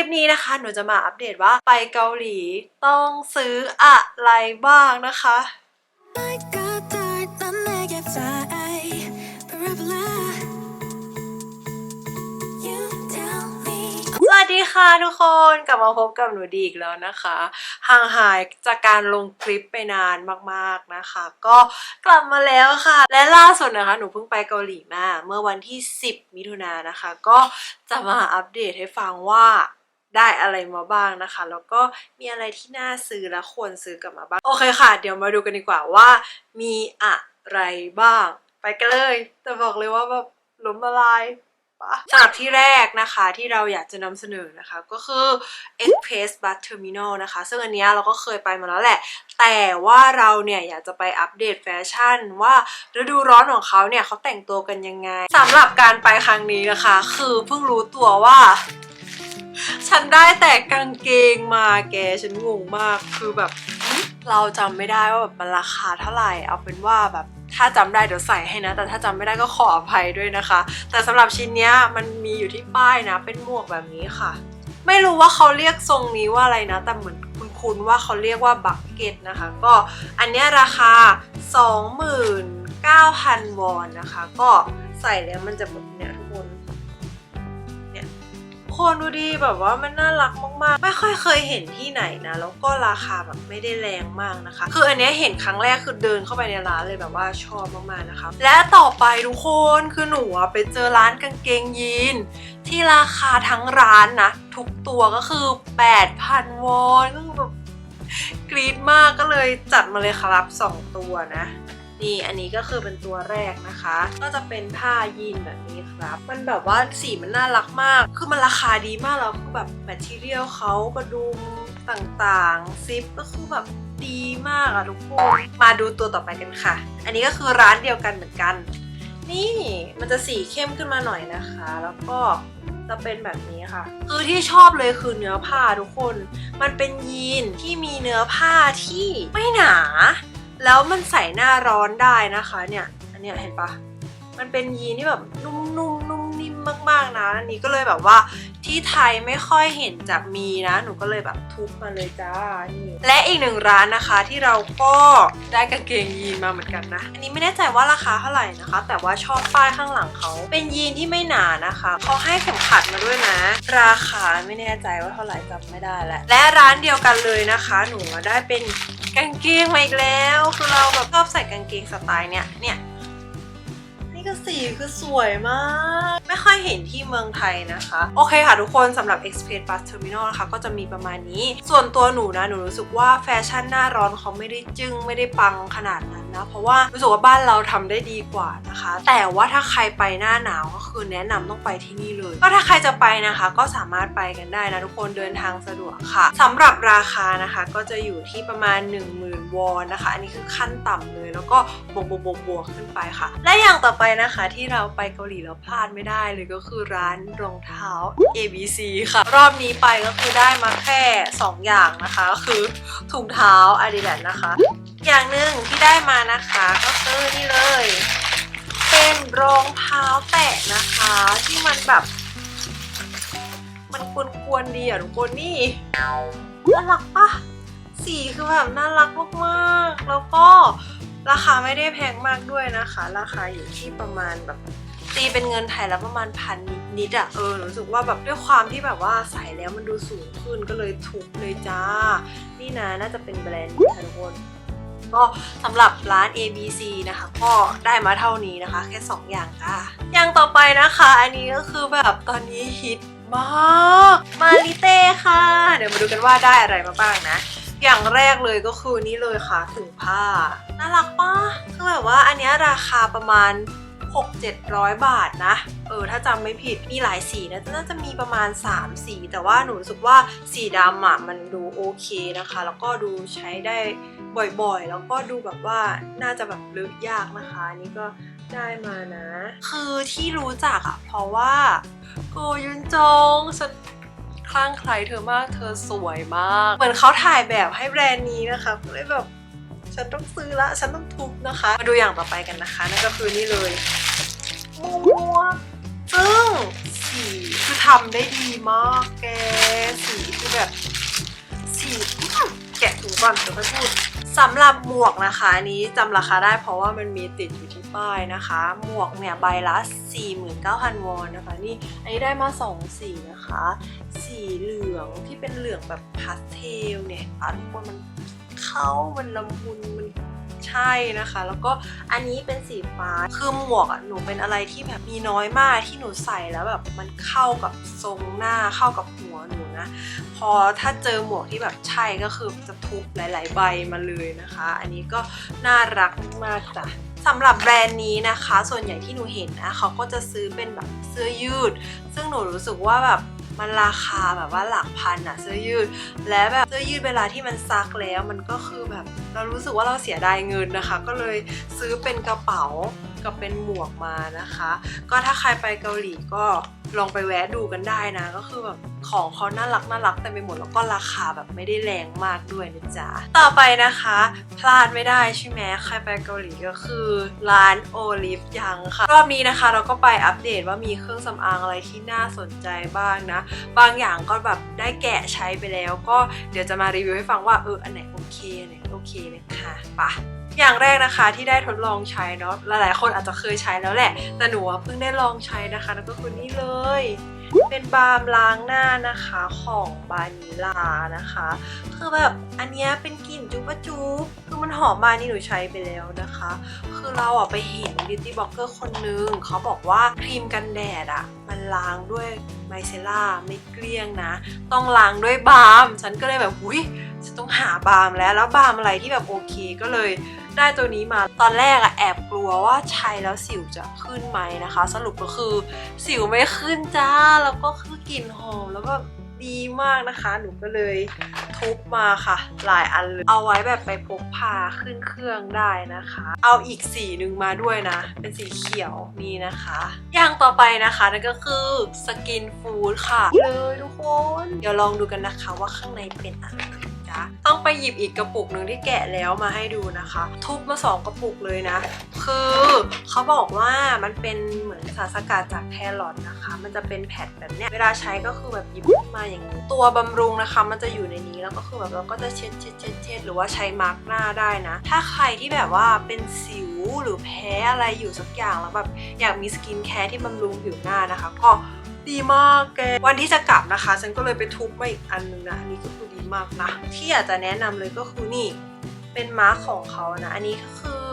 ลิปนี้นะคะหนูจะมาอัปเดตว่าไปเกาหลีต้องซื้ออะไรบ้างนะคะสวัสดีค่ะทุกคนกลับมาพบกับหนูดีอีกแล้วนะคะ ห่างหายจากการลงคลิปไปนานมากๆนะคะ ก็กลับมาแล้วค่ะ และล่าสุดนะคะ หนูเพิ่งไปเกาหลีมา เมื่อวันที่ 10 มิถุนายนนะคะ ก็จะมาอัปเดตให้ฟังว่า ได้อะไรมาบ้างนะคะ แล้วก็มีอะไรที่น่าซื้อและควรซื้อกลับมาบ้าง โอเคค่ะ เดี๋ยวมาดูกันดีกว่าว่า มีอะไรบ้าง ไปกันเลย แต่บอกเลยว่าแบบล้มละลายสำหรับที่แรกนะคะที่เราอยากจะนำเสนอนะคะ ก็คือ Express Bus Terminal นะคะ ซึ่งอันนี้เราก็เคยไปมาแล้วแหละ แต่ว่าเราเนี่ยอยากจะไปอัปเดตแฟชั่น ว่าฤดูร้อนของเขาเนี่ยเขาแต่งตัวกันยังไงสำหรับการไปครั้งนี้นะคะ คือเพิ่งรู้ตัวว่า ฉันได้แต่กางเกงมาแกฉันงงมากคือแบบเราจำไม่ได้ว่าแบบมันราคาเท่าไหร่เอาเป็นว่าแบบถ้าจำได้เดี๋ยวใส่ให้นะ แต่ถ้าจำไม่ได้ก็ขออภัยด้วยนะคะ แต่สำหรับชิ้นเนี้ยมันมีอยู่ที่ป้ายนะ เป็นหมวกแบบนี้ค่ะ ไม่รู้ว่าเขาเรียกทรงนี้ว่าอะไรนะ แต่เหมือนคุ้นๆว่าเขาเรียกว่าบักเก็ตนะคะ ก็อันเนี้ยราคา 29,000 วอนนะคะ ก็ใส่แล้วมันจะแบบเนี้ย คนดูดีแบบว่ามันน่ารักมากๆ ไม่ค่อยเคยเห็นที่ไหนนะแล้วก็ราคาแบบไม่ได้แรงมากนะคะ คืออันนี้เห็นครั้งแรกคือเดินเข้าไปในร้านเลยแบบว่าชอบมากๆนะคะ และต่อไปทุกคนคือหนูอะไปเจอร้านกางเกงยีนที่ราคาทั้งร้านนะทุกตัวก็คือ 8,000 วอนก็คือแบบกรี๊ดมากก็เลยจัดมาเลยครับ 2 ตัวนะ นี่อันนี้ก็คือเป็นตัวแรกนะคะ ก็จะเป็นผ้ายีนแบบนี้ครับ มันแบบว่าสีมันน่ารักมาก คือมันราคาดีมากแล้วคือแบบแมทเทียลเขากระดุมต่างๆซิปก็คือแบบดีมากอะทุกคน มาดูตัวต่อไปกันค่ะ อันนี้ก็คือร้านเดียวกันเหมือนกัน นี่มันจะสีเข้มขึ้นมาหน่อยนะคะ แล้วก็จะเป็นแบบนี้ค่ะ คือที่ชอบเลยคือเนื้อผ้าทุกคน มันเป็นยีนที่มีเนื้อผ้าที่ไม่หนา แล้วมันใส่หน้าร้อนได้นะคะเนี่ย อันเนี้ยเห็นปะมันเป็นยีนที่แบบนุ่มๆนุ่มนิ่มมากๆนะอันนี้ก็เลยแบบว่า ที่ไทยไม่ค่อยเห็นจะมีนะ หนูก็เลยแบบทุบมาเลยจ้านี่และอีกหนึ่งร้านนะคะที่เราก็ได้กางเกงยีนมาเหมือนกันนะ อันนี้ไม่แน่ใจว่าราคาเท่าไหร่นะคะ แต่ว่าชอบป้ายข้างหลังเขา เป็นยีนที่ไม่หนานะคะเขาให้เข็มขัดมาด้วยนะ ราคาไม่แน่ใจว่าเท่าไหร่จำไม่ได้แล้วและร้านเดียวกันเลยนะคะ หนูได้เป็นกางเกงมาอีกแล้ว คือเราแบบชอบใส่กางเกงสไตล์เนี้ยเนี่ย นี่ก็สีคือสวยมาก ไม่ค่อยเห็นที่เมืองไทยนะคะ โอเคค่ะทุกคนสำหรับ Express Bus Terminal นะคะ ก็จะมีประมาณนี้ ส่วนตัวหนูนะ หนูรู้สึกว่าแฟชั่นหน้าร้อนเขาไม่ได้จึ้งไม่ได้ปังขนาดนั้นนะ เพราะว่ารู้สึกว่าบ้านเราทำได้ดีกว่านะคะ แต่ว่าถ้าใครไปหน้าหนาวก็คือแนะนำต้องไปที่นี่เลย ก็ถ้าใครจะไปนะคะ ก็สามารถไปกันได้นะทุกคนเดินทางสะดวกค่ะสำหรับราคานะคะก็จะอยู่ที่ประมาณ 10,000 วอนนะคะ อันนี้คือขั้นต่ำเลย แล้วก็บวกบวกบวกขึ้นไปค่ะ และอย่างต่อไปนะคะที่เราไปเกาหลีแล้วพลาดไม่ได้เลยก็คือร้านรองเท้า ABC ค่ะ รอบนี้ไปก็คือได้มาแค่ 2 อย่างนะคะก็คือถุงเท้า Adidas นะคะ อย่างหนึ่งที่ได้มานะคะก็คือนี่เลย เป็นรองเท้าแตะนะคะ ที่มันแบบ มันกวนๆดีอะทุกคนนี่น่ารักปะสีคือแบบน่ารักมากๆ แล้วก็ ราคาไม่ได้แพงมากด้วยนะคะ ราคาอยู่ที่ประมาณแบบตีเป็นเงินไทยแล้วประมาณพันนิดๆอะเออรู้สึกว่าแบบด้วยความที่แบบว่าใส่แล้วมันดูสูงขึ้นก็เลยทุบเลยจ้า นี่นะน่าจะเป็นแบรนด์นี้ค่ะทุกคนก็สำหรับร้าน ABC นะคะก็ได้มาเท่านี้นะคะ แค่ 2 อย่างค่ะอย่างต่อไปนะคะ อันนี้ก็คือแบบตอนนี้ฮิตมาก มาริเต้ค่ะ เดี๋ยวมาดูกันว่าได้อะไรมาบ้างนะ อย่างแรกเลยก็คือนี่เลยค่ะถุงผ้า น่ารักปะคือแบบว่าอันนี้ราคาประมาณ 6-700 บาทนะ เออ ถ้าจำไม่ผิดมีหลายสีนะน่าจะมีประมาณ 3 สี แต่ว่าหนูรู้สึกว่าสีดำอะมันดูโอเคนะคะ แล้วก็ดูใช้ได้บ่อยๆ แล้วก็ดูแบบว่าน่าจะแบบลึกยากนะคะนี่ก็ได้มานะ คือที่รู้จักอะเพราะว่า โกยุนจงฉัน คลั่งใครเธอมาก เธอสวยมาก เหมือนเขาถ่ายแบบให้แบรนด์นี้นะคะก็เลยแบบฉันต้องซื้อละ ฉันต้องทุบนะคะ มาดูอย่างต่อไปกันนะคะ นั่นก็คือนี่เลยมัวซึ่งสีคือทำได้ดีมากแก สีคือแบบ สีแกะถุงก่อนเดี๋ยวค่อยพูด สำหรับหมวกนะคะอันนี้จำราคาได้เพราะว่ามันมีติดอยู่ที่ป้ายนะคะ หมวกเนี่ยใบละ 49,000 วอนนะคะนี่อันนี้ได้มา 2 สีนะคะ สีเหลืองที่เป็นเหลืองแบบพาสเทลเนี่ยอะทุกคนมันเข้ามันละมุนมัน ใช่นะคะ แล้วก็อันนี้เป็นสีฟ้าคือหมวกอะหนูเป็นอะไรที่แบบมีน้อยมากที่หนูใส่แล้วแบบมันเข้ากับทรงหน้าเข้ากับหัวหนูนะ พอถ้าเจอหมวกที่แบบใช่ก็คือจะทุบหลาย ๆ ใบมาเลยนะคะ อันนี้ก็น่ารักมากจ้ะสำหรับแบรนด์นี้นะคะ ส่วนใหญ่ที่หนูเห็นนะเขาก็จะซื้อเป็นแบบเสื้อยืด ซึ่งหนูรู้สึกว่าแบบ มันราคาแบบว่าหลักพันอะเสื้อยืด และแบบเสื้อยืดเวลาที่มันซักแล้วมันก็คือแบบ เรารู้สึกว่าเราเสียดายเงินนะคะ ก็เลยซื้อเป็นกระเป๋า กับเป็นหมวกมานะคะ ก็ถ้าใครไปเกาหลีก็ลองไปแวะดูกันได้นะ ก็คือแบบของเขาน่ารักน่ารักแต่ไปหมดแล้วก็ราคาแบบไม่ได้แรงมากด้วยนะจ๊ะ ต่อไปนะคะ พลาดไม่ได้ใช่ไหมใครไปเกาหลีก็คือร้านโอลิฟยังค่ะ รอบนี้นะคะเราก็ไปอัปเดตว่ามีเครื่องสำอางอะไรที่น่าสนใจบ้างนะ บางอย่างก็แบบได้แกะใช้ไปแล้ว ก็เดี๋ยวจะมารีวิวให้ฟังว่าเอออันไหนโอเคอันไหนโอเคนะคะไปะ อย่างแรกนะคะที่ได้ทดลองใช้เนาะหลายๆ คนอาจจะเคยใช้แล้วแหละ แต่หนูเพิ่งได้ลองใช้นะคะแล้วก็คือนี่เลย เป็นบาล์มล้างหน้านะคะของบานิลานะคะ คือแบบอันนี้เป็นกลิ่นจุ๊บจุ๊บ มันหอมมากนี่หนูใช้ไปแล้วนะคะ คือเราอะไปเห็นบิวตี้บล็อกเกอร์คนนึงเขาบอกว่าครีมกันแดดอะ มันล้างด้วยไมเซล่าไม่เกลี้ยงนะ ต้องล้างด้วยบาล์มฉันก็เลยแบบอุ้ยฉันต้องหาบาล์มแล้วแล้วบาล์มอะไรที่แบบโอเคก็เลยได้ตัวนี้มาตอนแรกอะแอบกลัวว่าใช้แล้วสิวจะขึ้นไหมนะคะ สรุปก็คือสิวไม่ขึ้นจ้าแล้วก็คือกลิ่นหอมแล้วก็ ดีมากนะคะ หนูก็เลยทุบมาค่ะ หลายอันเลยเอาไว้แบบไปพกพาขึ้นเครื่องได้นะคะ เอาอีกสีหนึ่งมาด้วยนะ เป็นสีเขียวนี่นะคะ อย่างต่อไปนะคะนั่นก็คือสกินฟูดค่ะ เลยทุกคน เดี๋ยวลองดูกันนะคะว่าข้างในเป็นอะไร๊ะต้องไปหยิบอีกกระปุกหนึ่งที่แกะแล้วมาให้ดูนะคะ ทุบมาสองกระปุกเลยนะ คือเขาบอกว่ามันเป็นเหมือนสารสกัดจากแครอทนะคะ มันจะเป็นแผ่นแบบเนี้ยเวลาใช้ก็คือแบบหยิบขึ้นมาอย่างนี้ตัวบำรุงนะคะ มันจะอยู่ในนี้แล้วก็คือแบบเราก็จะเช็ดเช็ดเช็ดเช็ดหรือว่าใช้มาร์กหน้าได้นะ ถ้าใครที่แบบว่าเป็นสิวหรือแพ้อะไรอยู่สักอย่างแล้วแบบอยากมีสกินแคร์ที่บำรุงผิวหน้านะคะ ก็ ดีมากแก วันที่จะกลับนะคะ ฉันก็เลยไปทุบมาอีกอันนึงนะ อันนี้ก็คือดีมากนะ ที่อยากจะแนะนำเลยก็คือนี่ เป็นมาร์คของเขานะ อันนี้ก็คือ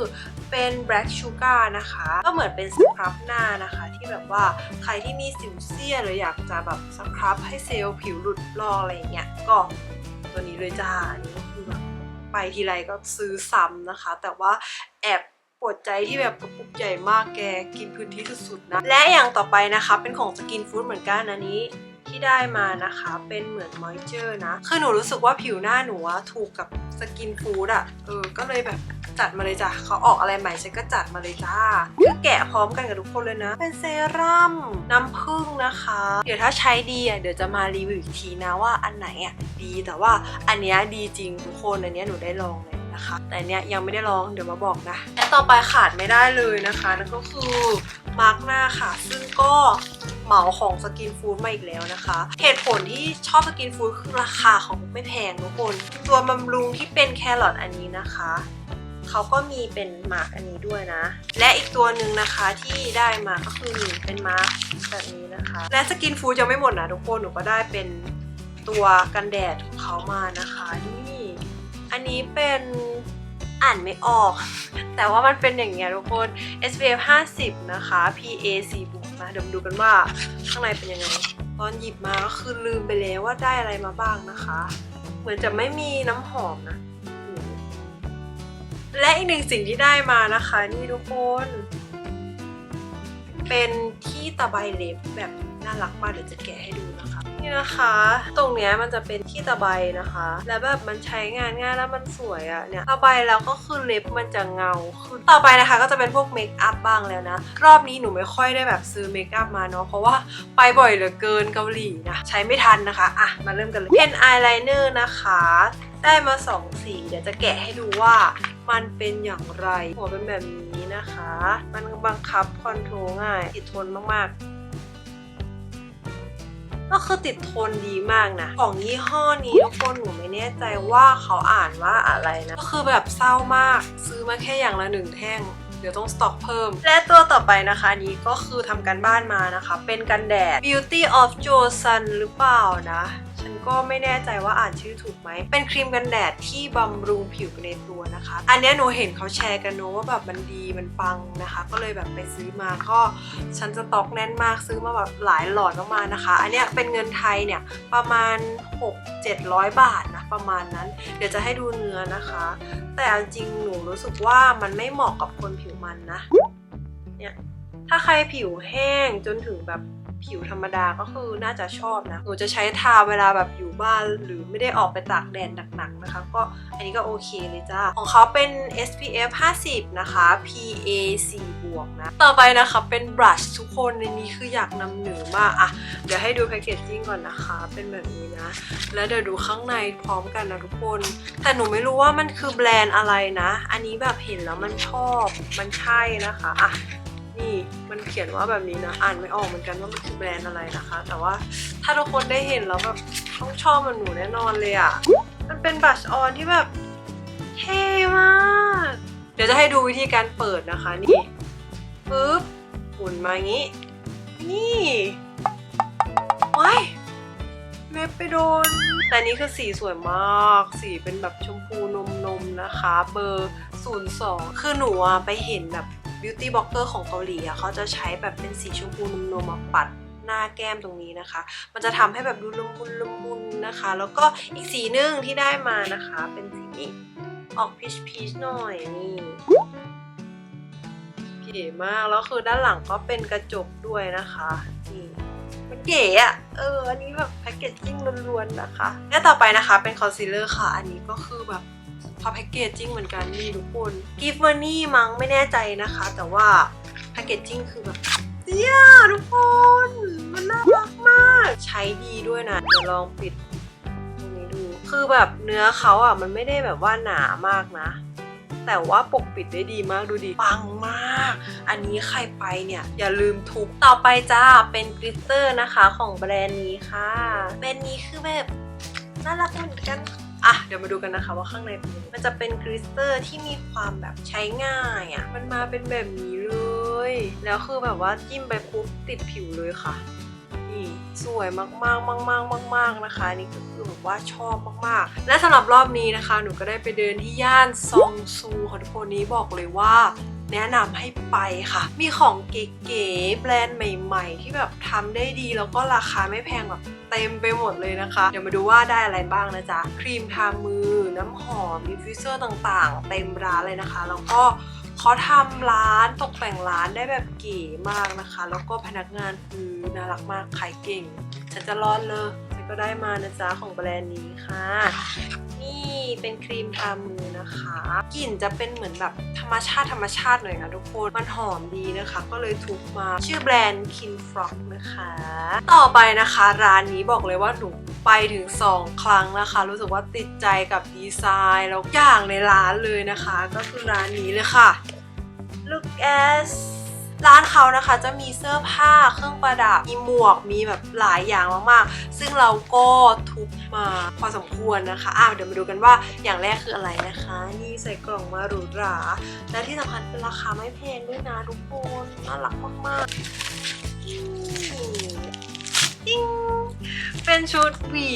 เป็น black sugar นะคะ ก็เหมือนเป็นสครับหน้านะคะ ที่แบบว่าใครที่มีสิวเซียหรืออยากจะแบบสครับให้เซลล์ผิวหลุดลอกอะไรเงี้ย ก็ตัวนี้เลยจ้าอันนี้ก็คือแบบไปทีไรก็ซื้อซ้ำนะคะ แต่ว่าแอบ ปวดใจที่แบบกระปุกใหญ่มากแกกินพื้นที่สุดๆนะ และอย่างต่อไปนะคะเป็นของสกินฟู้ดเหมือนกันอันนี้ที่ได้มานะคะเป็นเหมือนมอยเจอร์นะ คือหนูรู้สึกว่าผิวหน้าหนูอะถูกกับสกินฟู้ดอะเออ ก็เลยแบบจัดมาเลยจ้ะเขาออกอะไรใหม่ฉันก็จัดมาเลยจ้าคือแกะพร้อมกันกับทุกคนเลยนะ เป็นเซรั่มน้ำผึ้งนะคะ เดี๋ยวถ้าใช้ดีอะเดี๋ยวจะมารีวิวอีกทีนะว่าอันไหนอะดีแต่ว่าอันเนี้ยดีจริงทุกคนอันเนี้ยหนูได้ลองเลย นะคะ แต่เนี้ยยังไม่ได้ลองเดี๋ยวมาบอกนะและต่อไปขาดไม่ได้เลยนะคะนั่นก็คือมาร์กหน้าค่ะ ซึ่งก็เหมาของสกินฟู้ดมาอีกแล้วนะคะ เหตุผลที่ชอบสกินฟู้ดคือราคาของไม่แพงทุกคน ตัวบำรุงที่เป็นแครอทอันนี้นะคะเขาก็มีเป็นมาร์กอันนี้ด้วยนะ และอีกตัวหนึ่งนะคะที่ได้มาก็คือเป็นมาร์กแบบนี้นะคะ และสกินฟู้ดยังไม่หมดนะทุกคนหนูก็ได้เป็นตัวกันแดดของเขามานะคะนี่ นี้เป็นอ่านไม่ออก แต่ว่ามันเป็นอย่างเงี้ยทุกคน SPF 50 นะคะ PA 4บวกนะเดี๋ยวมาดูกันว่าข้างในเป็นยังไง ตอนหยิบมาก็คือลืมไปแล้วว่าได้อะไรมาบ้างนะคะ เหมือนจะไม่มีน้ำหอมนะ และอีกหนึ่งสิ่งที่ได้มานะคะ นี่ทุกคน เป็นที่ตะไบเล็บแบบน่ารักมากเดี๋ยวจะแกะให้ดู นี่นะคะ ตรงเนี้ยมันจะเป็นที่ตะไบนะคะ แล้วแบบมันใช้งานง่ายแล้วมันสวยอะเนี่ยตะไบแล้วก็คือเล็บมันจะเงาขึ้นต่อไปนะคะก็จะเป็นพวกเมคอัพบ้างแล้วนะ รอบนี้หนูไม่ค่อยได้แบบซื้อเมคอัพมาเนาะเพราะว่าไปบ่อยเหลือเกินเกาหลีนะใช้ไม่ทันนะคะอะมาเริ่มกันเลยเพนอายไลเนอร์นะคะ ได้มาสองสีเดี๋ยวจะแกะให้ดูว่ามันเป็นอย่างไรหัวเป็นแบบนี้นะคะ มันบังคับคอนโทรลง่ายติดทนมากๆ ก็คือติดทนดีมากนะของยี่ห้อนี้ทุกคนหนูไม่แน่ใจว่าเขาอ่านว่าอะไรนะ ก็คือแบบเศร้ามากซื้อมาแค่อย่างละหนึ่งแท่งเดี๋ยวต้องสต็อกเพิ่ม และตัวต่อไปนะคะนี้ก็คือทำกันบ้านมานะคะ เป็นกันแดด Beauty of Joe Sun หรือเปล่านะ ฉันก็ไม่แน่ใจว่าอ่านชื่อถูกไหม เป็นครีมกันแดดที่บำรุงผิวไปในตัวนะคะ อันนี้หนูเห็นเขาแชร์กันเนอะว่าแบบมันดีมันปังนะคะ ก็เลยแบบไปซื้อมาก็ฉันสต็อกแน่นมากซื้อมาแบบหลายหลอดมากๆนะคะ อันนี้เป็นเงินไทยเนี่ยประมาณ 6-700 บาทนะประมาณนั้น เดี๋ยวจะให้ดูเนื้อนะคะ แต่จริงหนูรู้สึกว่ามันไม่เหมาะกับคนผิวมันนะเนี่ยถ้าใครผิวแห้งจนถึงแบบ ผิวธรรมดาก็คือน่าจะชอบนะ หนูจะใช้ทาเวลาแบบอยู่บ้านหรือไม่ได้ออกไปตากแดดหนักๆนะคะ ก็อันนี้ก็โอเคเลยจ้า ของเขาเป็น SPF 50 นะคะ PA 4บวกนะ ต่อไปนะคะเป็นบลัชทุกคนในนี้คืออยากนำเหนือมากอะเดี๋ยวให้ดูแพคเกจจิ้งก่อนนะคะ เป็นแบบนี้นะ แล้วเดี๋ยวดูข้างในพร้อมกันนะทุกคน แต่หนูไม่รู้ว่ามันคือแบรนด์อะไรนะ อันนี้แบบเห็นแล้วมันชอบ มันใช่นะคะอะ นี่มันเขียนว่าแบบนี้นะ อ่านไม่ออกเหมือนกันว่ามันคือแบรนด์อะไรนะคะ แต่ว่าถ้าทุกคนได้เห็นแล้วแบบต้องชอบมันหนูแน่นอนเลยอะ่ะ มันเป็นบัชออนที่แบบเท่มาก เดี๋ยวจะให้ดูวิธีการเปิดนะคะนี่ปึ๊บหมุนมาอย่างนี้ นี่ว้ายเล็บไปโดน แต่นี่คือสีสวยมาก สีเป็นแบบชมพูนมนมนะคะ เบอร์ 02 คือหนูอะไปเห็นแบบ beauty blogger ของเกาหลีอะเขาจะใช้แบบเป็นสีชมพูนมนมๆมาปัดหน้าแก้มตรงนี้นะคะ มันจะทำให้แบบดูละมุนละมุนนะคะ แล้วก็อีกสีหนึ่งที่ได้มานะคะ เป็นสีนี้ออกพีชพีชหน่อยนี่เก๋มาก แล้วคือด้านหลังก็เป็นกระจกด้วยนะคะนี่มันเก๋อะเออ อันนี้แบบแพคเกจจิ้งล้วนๆนะคะและต่อไปนะคะเป็นคอนซีลเลอร์ค่ะ อันนี้ก็คือแบบ พอแพคเกจจิ้งเหมือนกันนี่ทุกคนกิฟต์มันนี่มั้งไม่แน่ใจนะคะ แต่ว่าแพคเกจจิ้งคือแบบเตี้ยทุกคน มันน่ารักมาก ใช้ดีด้วยนะ เดี๋ยวลองปิดตรงนี้ดู คือแบบเนื้อเขาอะมันไม่ได้แบบว่าหนามากนะ แต่ว่าปกปิดได้ดีมากดูดิปังมาก อันนี้ใครไปเนี่ย อย่าลืมทุบต่อไปจ้าเป็นกลิตเตอร์นะคะของแบรนด์นี้ค่ะ แบรนด์นี้คือแบบน่ารักเหมือนกัน อะเดี๋ยวมาดูกันนะคะว่าข้างในเป็นยังไงมันจะเป็นกลิตเตอร์ที่มีความแบบใช้ง่ายอะ่ะมันมาเป็นแบบนี้เลย แล้วคือแบบว่าจิ้มไปปุ๊บติดผิวเลยค่ะนี่สวยมากๆมากๆมากๆนะคะนี่ก็คือแบบว่าชอบมากๆ และสำหรับรอบนี้นะคะ หนูก็ได้ไปเดินที่ย่านซองซูค่ะทุกคนนี้บอกเลยว่า แนะนำให้ไปค่ะ มีของเก๋ๆแบรนด์ใหม่ ๆ ที่แบบทำได้ดีแล้วก็ราคาไม่แพงแบบเต็มไปหมดเลยนะคะ เดี๋ยวมาดูว่าได้อะไรบ้างนะจ๊ะ ครีมทามือ น้ำหอมดิฟฟิวเซอร์ต่างๆ เต็มร้านเลยนะคะ แล้วก็เขาทำร้านตกแต่งร้านได้แบบเก๋มากนะคะ แล้วก็พนักงานคือน่ารักมากขายเก่งฉันจะรอดเลยฉันก็ได้มานะจ๊ะของแบรนด์นี้ค่ะ นี่เป็นครีมทามือนะคะ กลิ่นจะเป็นเหมือนแบบธรรมชาติธรรมชาติหน่อยนะทุกคน มันหอมดีนะคะ ก็เลยทุกมาชื่อแบรนด์ Kin Frog นะคะ ต่อไปนะคะร้านนี้บอกเลยว่าหนูไปถึง 2 ครั้งนะคะ รู้สึกว่าติดใจกับดีไซน์แล้วอย่างในร้านเลยนะคะ ก็คือร้านนี้เลยค่ะ Look at ร้านเขานะคะจะมีเสื้อผ้าเครื่องประดับมีหมวกมีแบบหลายอย่างมากๆ ซึ่งเราก็ทุบมาพอสมควรนะคะอ้าวเดี๋ยวมาดูกันว่าอย่างแรกคืออะไรนะคะ นี่ใส่กล่องมาหรูหรา และที่สำคัญเป็นราคาไม่แพงด้วยนะทุกคนน่ารักมากๆนี่จิ้ง เป็นชุดหวี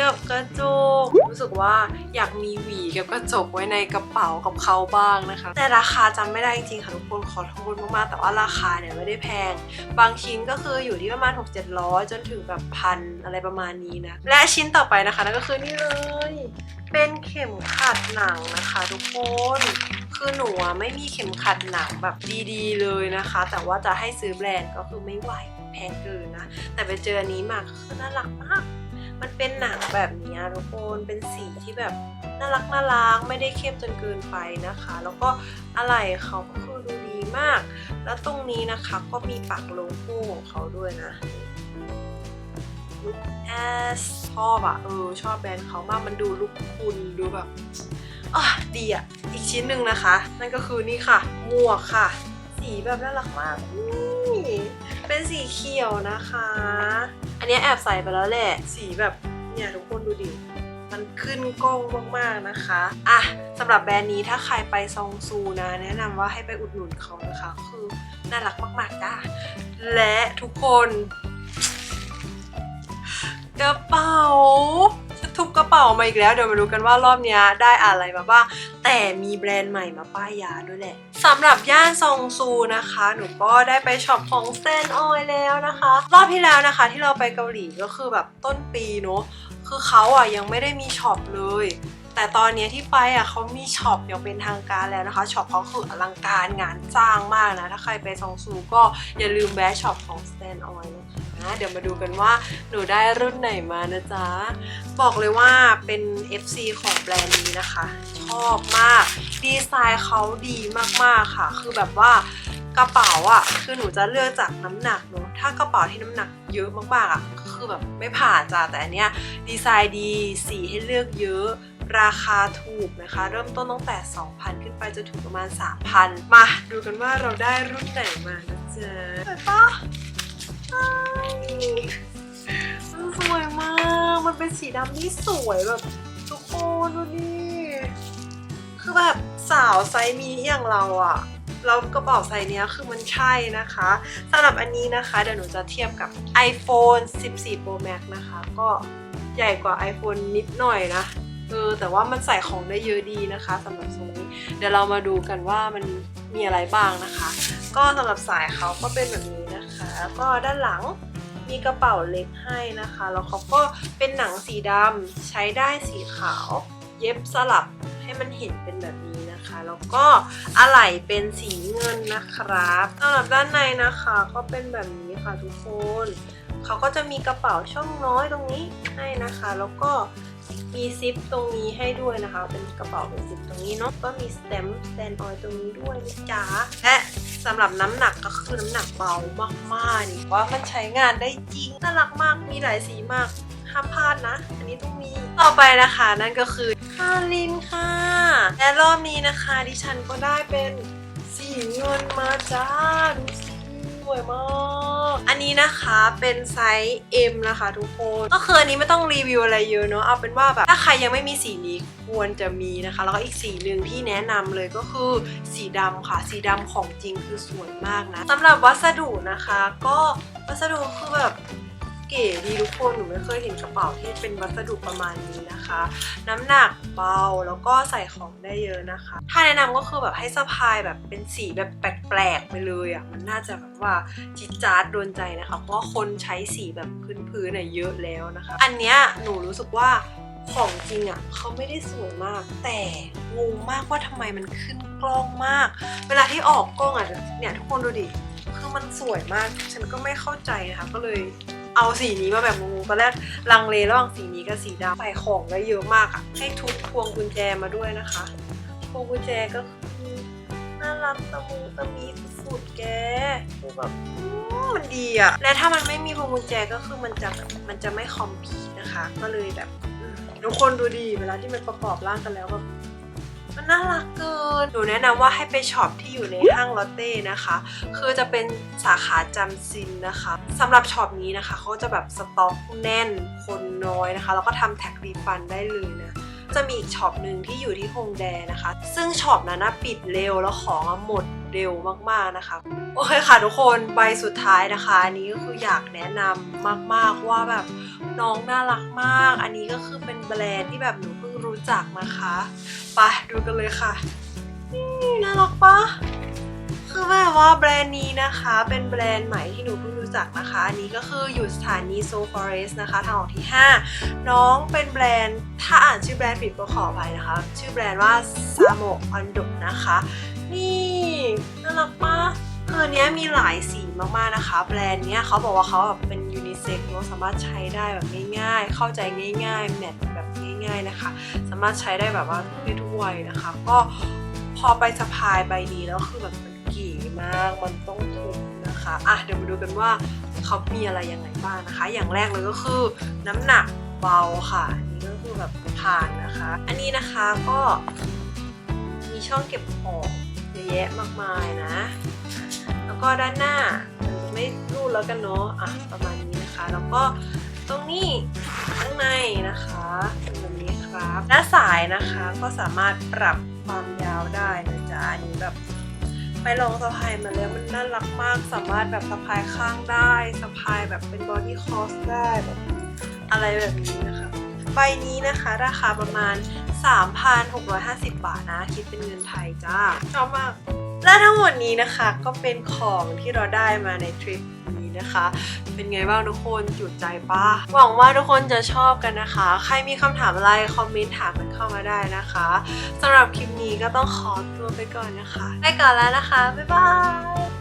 กับกระจก รู้สึกว่าอยากมีหวีกับกระจกไว้ในกระเป๋ากับเขาบ้างนะคะ แต่ราคาจำไม่ได้จริงๆค่ะทุกคนขอโทษมากๆแต่ว่าราคาเนี่ยไม่ได้แพง บางชิ้นก็คืออยู่ที่ประมาณ 6 7 0 0 จนถึงแบบพันอะไรประมาณนี้นะ และชิ้นต่อไปนะคะนั่นก็คือนี่เลย เป็นเข็มขัดหนังนะคะทุกคนคือหนูไม่มีเข็มขัดหนังแบบดีๆ เลยนะคะ แต่ว่าจะให้ซื้อแบรนด์ก็คือไม่ไหว พงเกินนะ แต่ไปเจออันนี้มาคือน่ารักมาก มันเป็นหนังแบบนี้ทุกคนเป็นสีที่แบบน่ารักน่ารักไม่ได้เข้มจนเกินไปนะคะ แล้วก็อะไรเขาก็คือดูดีมาก แล้วตรงนี้นะคะก็มีปักโลโก้ของเขาด้วยนะ Look as ชอบอะเออชอบแบรนด์เขามากมันดูลุกคุณดูแบบอะดีอะอีกชิ้นหนึ่งนะคะ นั่นก็คือนี่ค่ะ หมวกค่ะ สีแบบน่ารักมาก เป็นสีเขียวนะคะ อันนนี้แอบใส่ไปแล้วแหละ สีแบบเนี่ยทุกคนดูดิ มันขึ้นกล้องมากๆนะคะ อะสำหรับแบรนด์นี้ถ้าใครไปซองซูนะ แนะนำว่าให้ไปอุดหนุนเขานะคะ คือน่ารักมากๆจ้าและทุกคน กระเป๋าฉัน ทุบกระเป๋ามาอีกแล้วเดี๋ยวมาดูกันว่ารอบนี้ได้อะไรมาบ้างแต่มีแบรนด์ใหม่มาป้ายยาด้วยแหละสำหรับย่านซองซูนะคะ หนูก็ได้ไปช็อปของสแตนออยแล้วนะคะ รอบที่แล้วนะคะที่เราไปเกาหลีก็คือแบบต้นปีเนอะคือเขาอะยังไม่ได้มีช็อปเลยแต่ตอนนี้ที่ไปอะเขามีช็อปอย่างเป็นทางการแล้วนะคะช็อปเขาคืออลังการงานจ้างมากนะ ถ้าใครไปซองซูก็อย่าลืมแวะช็อปของ Stand On นะคะ เดี๋ยวมาดูกันว่าหนูได้รุ่นไหนมานะจ๊ะ บอกเลยว่าเป็น FC ของแบรนด์นี้นะคะ ชอบมาก ดีไซน์เขาดีมากๆค่ะ คือแบบว่ากระเป๋าอะ คือหนูจะเลือกจากน้ำหนักเนอะถ้ากระเป๋าที่น้ำหนักเยอะมากๆอะ ก็คือแบบไม่ผ่านจ้ะแต่อันเนี้ยดีไซน์ดี สีให้เลือกเยอะราคาถูกนะคะ เริ่มต้นตั้งแต่ 2,000 ขึ้นไปจนถึงประมาณ 3,000 มาดูกันว่าเราได้รุ่นไหนมานะจ๊ะสวยปะอ้าย มันสวยมาก มันเป็นสีดำที่สวยแบบ ทุกคนดูดิคือแบบสาวไซส์มีอย่างเราอะแล้วกระเป๋าไซส์เนี้ยคือมันใช่นะคะสำหรับอันนี้นะคะ เดี๋ยวหนูจะเทียบกับ iPhone 14 Pro Max นะคะ ก็ใหญ่กว่า iPhone นิดหน่อยนะเออแต่ว่ามันใส่ของได้เยอะดีนะคะสำหรับทรงนี้ เดี๋ยวเรามาดูกันว่ามันมีอะไรบ้างนะคะ ก็สำหรับสายเขาก็เป็นแบบนี้ นะคะก็ด้านหลังมีกระเป๋าเล็กให้นะคะ แล้วเขาก็เป็นหนังสีดำใช้ได้สีขาว เย็บสลับให้มันเห็นเป็นแบบนี้นะคะ แล้วก็อะไหล่เป็นสีเงินนะครับสำหรับด้านในนะคะก็เป็นแบบนี้ค่ะทุกคนเขาก็จะมีกระเป๋าช่องน้อยตรงนี้ให้นะคะ แล้วก็มีซิปตรงนี้ให้ด้วยนะคะ เป็นกระเป๋าเป็นซิปตรงนี้เนาะก็มีสแตมป์สแตนออยตรงนี้ด้วยนะจ๊ะและ สำหรับน้ำหนักก็คือน้ำหนักเบามากๆนี่ว่ามันใช้งานได้จริงน่ารักมากมีหลายสีมากห้ามพลาดนะ อันนี้ต้องมีต่อไปนะคะนั่นก็คือคารินค่ะ และรอบนี้นะคะดิฉันก็ได้เป็นสีเงินมาจ้าดูสิ วยมาก อันนี้นะคะเป็นไซส์ M นะคะทุกคน ก็คืออันนี้ไม่ต้องรีวิวอะไรเยอะเนาะ เอาเป็นว่าแบบถ้าใครยังไม่มีสีนี้ควรจะมีนะคะ แล้วก็อีกสีหนึ่งที่แนะนำเลยก็คือสีดำค่ะ สีดำของจริงคือสวยมากนะสำหรับวัสดุนะคะ ก็วัสดุคือแบบ เก๋ดีทุกคนหนูไม่เคยเห็นกระเป๋าที่เป็นวัสดุประมาณนี้นะคะ น้ำหนักเบาแล้วก็ใส่ของได้เยอะนะคะ ถ้าแนะนำก็คือแบบให้สะพายแบบเป็นสีแบบแปลกๆไปเลยอะมันน่าจะแบบว่าจิจาร์ดโดนใจนะคะ เพราะคนใช้สีแบบพื้นๆน่ะเยอะแล้วนะคะ อันเนี้ยหนูรู้สึกว่าของจริงอะเขาไม่ได้สวยมาก แต่งงมากว่าทำไมมันขึ้นกล้องมาก เวลาที่ออกกล้องอะเนี่ยทุกคนดูดิคือมันสวยมากฉันก็ไม่เข้าใจนะคะก็เลย เอาสีนี้มาแบบงงๆตอนแรกลังเลระหว่างสีนี้กับสีดำใส่ของได้เยอะมากอะให้ทุกพวงกุญแจมาด้วยนะคะ พวงกุญแจก็คือน่ารักตะมูตะมีสุดๆแกคือแบบอื้อมันดีอะและถ้ามันไม่มีพวงกุญแจก็คือมันจะแบบมันจะไม่คอมพลีทนะคะ ก็เลยแบบอืมทุกคนดูดีเวลาที่มันประกอบร่างกันแล้วแบบ มันน่ารักเกิน หนูแนะนำว่าให้ไปช็อปที่อยู่ในห้างลอตเต้นะคะ คือจะเป็นสาขาจำซินนะคะสำหรับช็อปนี้นะคะเขาจะแบบสต็อกแน่นคนน้อยนะคะ แล้วก็ทำแท็กรีฟันได้เลยนะจะมีอีกช็อปหนึ่งที่อยู่ที่ฮงแดนะคะ ซึ่งช็อปนั้นนะปิดเร็วแล้วของหมดเร็วมากๆนะคะ โอเคค่ะทุกคนใบสุดท้ายนะคะ อันนี้ก็คืออยากแนะนำมากๆว่าแบบน้องน่ารักมาก อันนี้ก็คือเป็นแบรนด์ที่แบบหนูเพิ่งรู้จักนะคะ ไปดูกันเลยค่ะนี่น่ารักปะคือแบบว่าแบรนด์นี้นะคะเป็นแบรนด์ใหม่ที่หนูเพิ่งรู้จักนะคะ อันนี้ก็คืออยู่สถานีโซฟอเรสนะคะทางออกที่ 5 น้องเป็นแบรนด์ถ้าอ่านชื่อแบรนด์ผิดก็ขออภัยนะคะ ชื่อแบรนด์ว่าซาโมออนดุนะคะ นี่น่ารักปะคืออเนี้ยมีหลายสี มากๆนะคะ แบรนด์เนี้ยเขาบอกว่าเขาแบบเป็นยูนิเซ็กเนอะสามารถใช้ได้แบบง่าย ๆ เข้าใจง่าย ๆ แมทแบบง่าย ๆนะคะ สามารถใช้ได้แบบว่าทุกทุกวัยนะคะ ก็พอไปสะพายใบนี้แล้วคือแบบมันเก๋มากมันต้องถูกนะคะอะเดี๋ยวมาดูกันว่าเขามีอะไรยังไงบ้างนะคะ อย่างแรกเลยก็คือน้ำหนักเบาค่ะอันนี้ก็คือแบบผ่านนะคะ อันนี้นะคะก็มีช่องเก็บของเยอะแยะมากมายนะ แล้วก็ด้านหน้ามันจะไม่รูดแล้วกันเนาะอะประมาณนี้นะคะ แล้วก็ตรงนี้ข้างในนะคะเป็นแบบนี้ครับหน้าสายนะคะก็สามารถปรับความยาวได้นะจ๊ะอันนี้แบบไปลองสะพายมาแล้วมันน่ารักมาก สามารถแบบสะพายข้างได้สะพายแบบเป็นบอดี้คอสได้แบบอะไรแบบนี้นะคะใบนี้นะคะราคาประมาณ 3,650 บาทนะ คิดเป็นเงินไทยจ้าชอบมาก และทั้งหมดนี้นะคะก็เป็นของที่เราได้มาในทริปนี้นะคะ เป็นไงบ้างทุกคนจุดใจป้าหวังว่าทุกคนจะชอบกันนะคะ ใครมีคำถามอะไรคอมเมนต์ถามกันเข้ามาได้นะคะสำหรับคลิปนี้ก็ต้องขอตัวไปก่อนนะคะไปก่อนแล้วนะคะ บ๊ายบาย